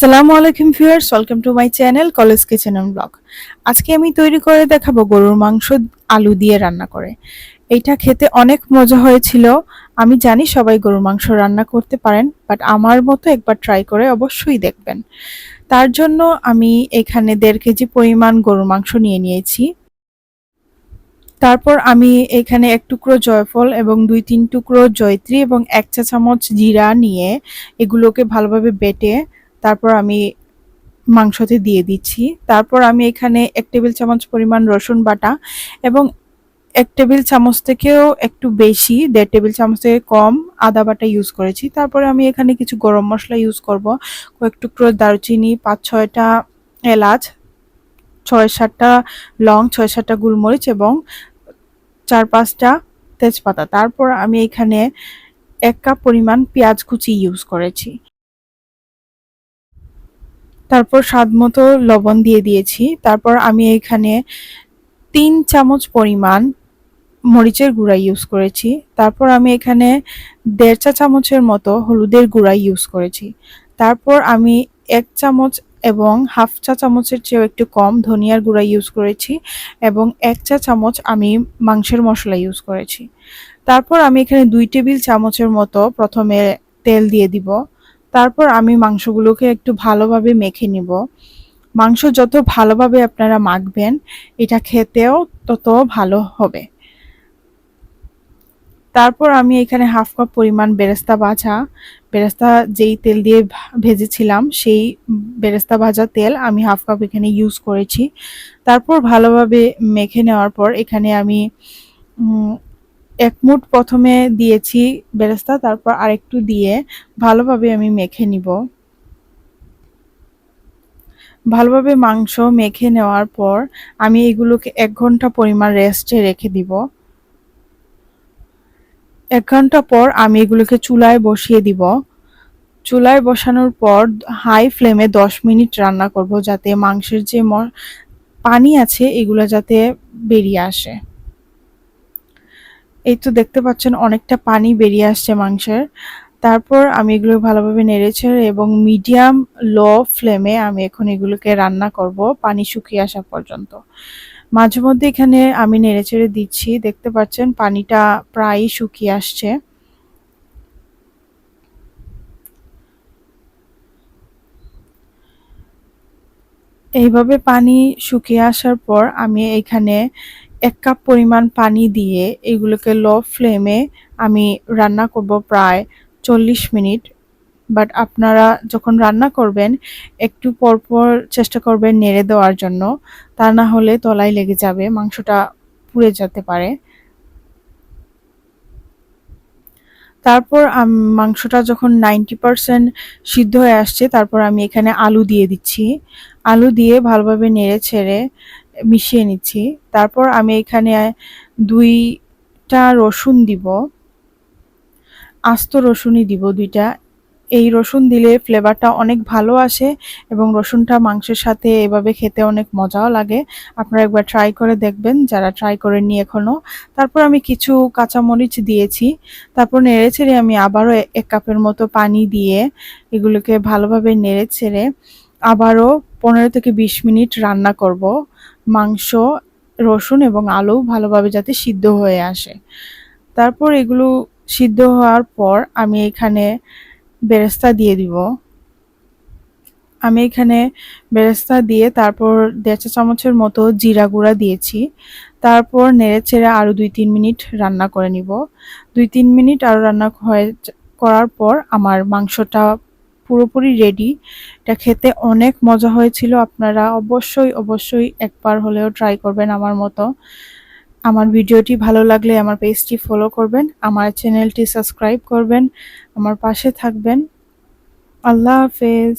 আসসালামু আলাইকুম viewers, welcome to my channel college kitchen and blog. আজকে আমি তৈরি করে দেখাবো গরুর মাংস আলু দিয়ে রান্না করে। এইটা খেতে অনেক মজা হয়েছিল। আমি জানি সবাই গরুর মাংস রান্না করতে পারেন বাট আমার মতো একবার ট্রাই করে অবশ্যই দেখবেন। তার জন্য আমি এখানে দেড় কেজি পরিমাণ গরুর মাংস নিয়ে নিয়েছি। তারপর আমি এখানে এক টুকরো জয়ফল এবং দুই তিন টুকরো জয়ত্রী এবং এক চা চামচ জিরা নিয়ে এগুলোকে ভালোভাবে বেটে তারপর আমি মাংসতে দিয়ে দিচ্ছি। তারপর আমি এখানে এক টেবিল চামচ পরিমাণ রসুন বাটা এবং এক টেবিল চামচ থেকেও একটু বেশি, দেড় টেবিল চামচ থেকে কম আদা বাটা ইউজ করেছি। তারপরে আমি এখানে কিছু গরম মশলা ইউজ করব। কয়েক টুকরো দারুচিনি পাঁচ ছয়টা এলাচ ছয় সাতটা লং ছয় সাতটা গোলমরিচ এবং চার পাঁচটা তেজপাতা। তারপর আমি এখানে এক কাপ পরিমাণ পেঁয়াজ কুচি ইউজ করেছি। তারপর স্বাদ মতো লবণ দিয়ে দিয়েছি। তারপর আমি এখানে তিন চামচ পরিমাণ মরিচের গুঁড়া ইউজ করেছি। তারপর আমি এখানে দেড় চা চামচের মতো হলুদের গুঁড়া ইউজ করেছি। তারপর আমি এক চামচ এবং হাফ চা চামচের চেয়েও একটু কম ধনিয়ার গুঁড়া ইউজ করেছি এবং এক চা চামচ আমি মাংসের মশলা ইউজ করেছি। তারপর আমি এখানে দুই টেবিল চামচের মতো প্রথমে তেল দিয়ে দিব। তারপর আমি মাংসগুলোকে একটু ভালোভাবে মেখে নিব। মাংস যত ভালোভাবে আপনারা মাখবেন, এটা খেতেও তত ভালো হবে। তারপর আমি এখানে হাফ কাপ পরিমাণ বেরেস্তা ভাজা, বেরেস্তা যেই তেল দিয়ে ভেজেছিলাম, সেই বেরেস্তা ভাজা তেল আমি হাফ কাপ এখানে ইউজ করেছি। তারপর ভালোভাবে মেখে নেওয়ার পর এখানে আমি এক মুঠ প্রথমে দিয়েছি বেরেস্তা, তারপর আরেকটু দিয়ে ভালোভাবে আমি মেখে নিব। ভালোভাবে মাংস মেখে নেওয়ার পর আমি এগুলোকে এক ঘণ্টা পরিমাণ রেস্টে রেখে দিব। এক ঘণ্টা পর আমি এগুলোকে চুলায় বসিয়ে দিব। চুলায় বসানোর পর হাই ফ্লেমে দশ মিনিট রান্না করব যাতে মাংসের যে পানি আছে এগুলো যাতে বেরিয়ে আসে। এই তো দেখতে পাচ্ছেন অনেকটা পানি বেরিয়ে আসছে মাংসের। তারপর আমি এগুলো ভালোভাবে নেড়েছে এবং মিডিয়াম লো ফ্লেমে আমি এখন এগুলোকে রান্না করব পানি শুকিয়ে আসা পর্যন্ত। মাঝে মধ্যে এখানে আমি নেড়েচেড়ে দিচ্ছি, দেখতে পাচ্ছেন পানিটা প্রায় শুকিয়ে আসছে। এইভাবে পানি শুকিয়ে আসার পর আমি এখানে এক কাপ পরিমাণ পানি দিয়ে এগুলোকে লো ফ্লেমে আমি রান্না করব প্রায় চল্লিশ মিনিট। বাট আপনারা যখন রান্না করবেন, একটু পরপর চেষ্টা করবেন নেড়ে দেওয়ার জন্য। তা না হলে তলায় লেগে যাবে, মাংসটা পুড়ে যেতে পারে। তারপর মাংসটা যখন নাইনটি পারসেন্ট সিদ্ধ হয়ে আসছে, তারপর আমি এখানে আলু দিয়ে দিচ্ছি। আলু দিয়ে ভালোভাবে নেড়ে ছেড়ে মিশিয়ে নিচ্ছি। তারপর আমি এখানে দুইটা রসুন দিব। আস্ত রসুনই দিব দুইটা। এই রসুন দিলে ফ্লেভারটা অনেক ভালো আসে এবং রসুনটা মাংসের সাথে এভাবে খেতে অনেক মজাও লাগে। আপনারা একবার ট্রাই করে দেখবেন, যারা ট্রাই করেননি এখনও তারপর আমি কিছু কাঁচামরিচ দিয়েছি। তারপর নেড়ে ছেড়ে আমি আবারও এক কাপের মতো পানি দিয়ে এগুলোকে ভালোভাবে নেড়ে ছেড়ে আবারও পনেরো থেকে বিশ মিনিট রান্না করব। মাংস, রসুন এবং আলু ভালোভাবে যাতে সিদ্ধ হয়ে আসে। তারপর এগুলো সিদ্ধ হওয়ার পর আমি এখানে বেরেস্তা দিয়ে দিব। আমি এখানে বেরেস্তা দিয়ে তারপর দেড় চা চামচের মতো জিরা গুঁড়া দিয়েছি। তারপর নেড়ে ছেড়ে আরও দুই তিন মিনিট রান্না করে নিব। দুই তিন মিনিট আরও রান্না হয়ে করার পর আমার মাংসটা পুরোপুরি রেডি এটা খেতে অনেক মজা হয়েছিল, আপনারা অবশ্যই অবশ্যই একবার হলেও ট্রাই করবেন আমার মতো। আমার ভিডিওটি ভালো লাগলে আমার পেজটি ফলো করবেন, আমার চ্যানেলটি সাবস্ক্রাইব করবেন, আমার পাশে থাকবেন। আল্লাহ হাফেজ।